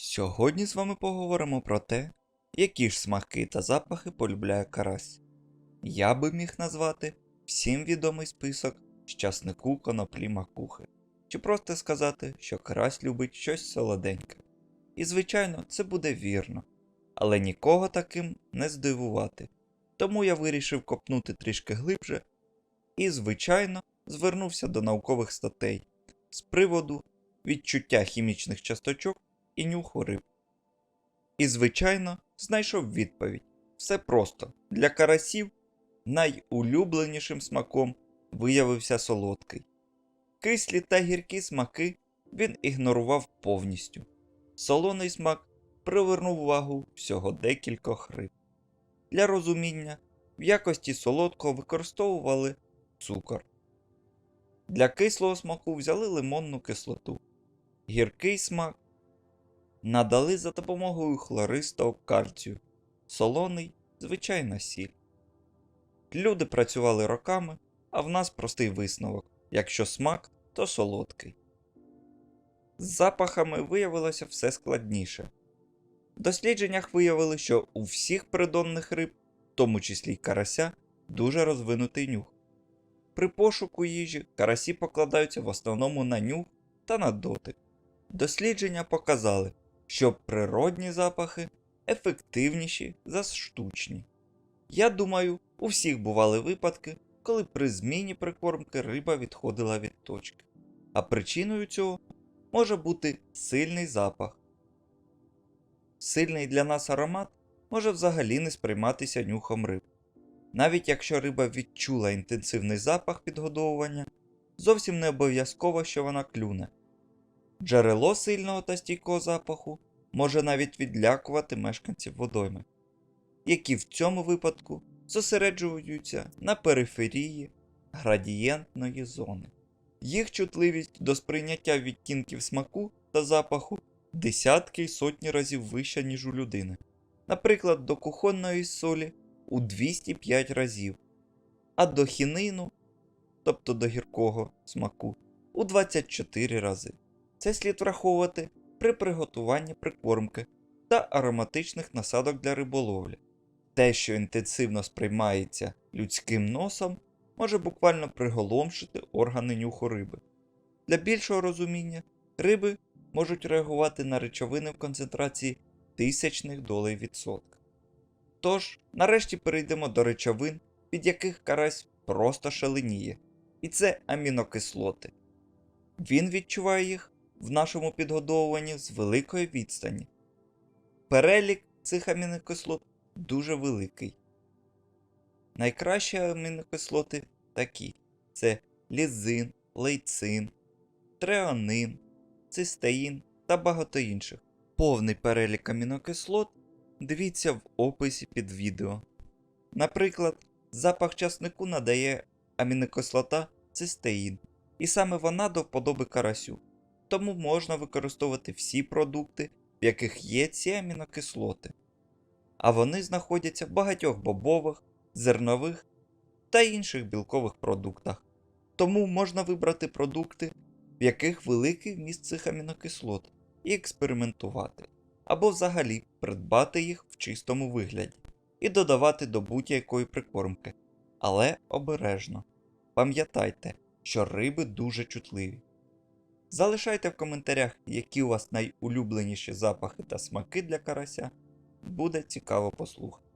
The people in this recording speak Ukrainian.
Сьогодні з вами поговоримо про те, які ж смаки та запахи полюбляє карась. Я би міг назвати всім відомий список з часнику коноплі макухи, чи просто сказати, що карась любить щось солоденьке. І звичайно, це буде вірно, але нікого таким не здивувати. Тому я вирішив копнути трішки глибше і, звичайно, звернувся до наукових статей з приводу відчуття хімічних часточок і нюху риб. І, звичайно, знайшов відповідь. Все просто. Для карасів найулюбленішим смаком виявився солодкий. Кислі та гіркі смаки він ігнорував повністю. Солоний смак привернув увагу всього декількох риб. Для розуміння, в якості солодкого використовували цукор. Для кислого смаку взяли лимонну кислоту. Гіркий смак надали за допомогою хлористого кальцію, солоний звичайна сіль. Люди працювали роками, а в нас простий висновок якщо смак, то солодкий. З запахами виявилося все складніше. В дослідженнях виявили, що у всіх придонних риб, в тому числі й карася, дуже розвинутий нюх. При пошуку їжі карасі покладаються в основному на нюх та на дотик. Дослідження показали, що природні запахи ефективніші за штучні. Я думаю, у всіх бували випадки, коли при зміні прикормки риба відходила від точки, а причиною цього може бути сильний запах. Сильний для нас аромат може взагалі не сприйматися нюхом риб. Навіть якщо риба відчула інтенсивний запах підгодовування, зовсім не обов'язково, що вона клюне. Джерело сильного та стійкого запаху може навіть відлякувати мешканців водойми, які в цьому випадку зосереджуються на периферії градієнтної зони. Їх чутливість до сприйняття відтінків смаку та запаху десятки й сотні разів вища, ніж у людини. Наприклад, до кухонної солі у 205 разів, а до хінину, тобто до гіркого смаку, у 24 рази. Це слід враховувати при приготуванні прикормки та ароматичних насадок для риболовлі. Те, що інтенсивно сприймається людським носом, може буквально приголомшити органи нюху риби. Для більшого розуміння риби можуть реагувати на речовини в концентрації тисячних долей відсотка. Тож, нарешті перейдемо до речовин, від яких карась просто шаленіє, і це амінокислоти. Він відчуває їх в нашому підгодовуванні з великої відстані. Перелік цих амінокислот дуже великий. Найкращі амінокислоти такі: це лізин, лейцин, треонин, цистеїн та багато інших. Повний перелік амінокислот дивіться в описі під відео. Наприклад, запах часнику надає амінокислота цистеїн, і саме вона до вподоби карасю тому можна використовувати всі продукти, в яких є ці амінокислоти. А вони знаходяться в багатьох бобових, зернових та інших білкових продуктах. Тому можна вибрати продукти, в яких великий вміст цих амінокислот, і експериментувати, або взагалі придбати їх в чистому вигляді і додавати до будь-якої прикормки. Але обережно. Пам'ятайте, що риби дуже чутливі. Залишайте в коментарях, які у вас найулюбленіші запахи та смаки для карася. Буде цікаво послухати.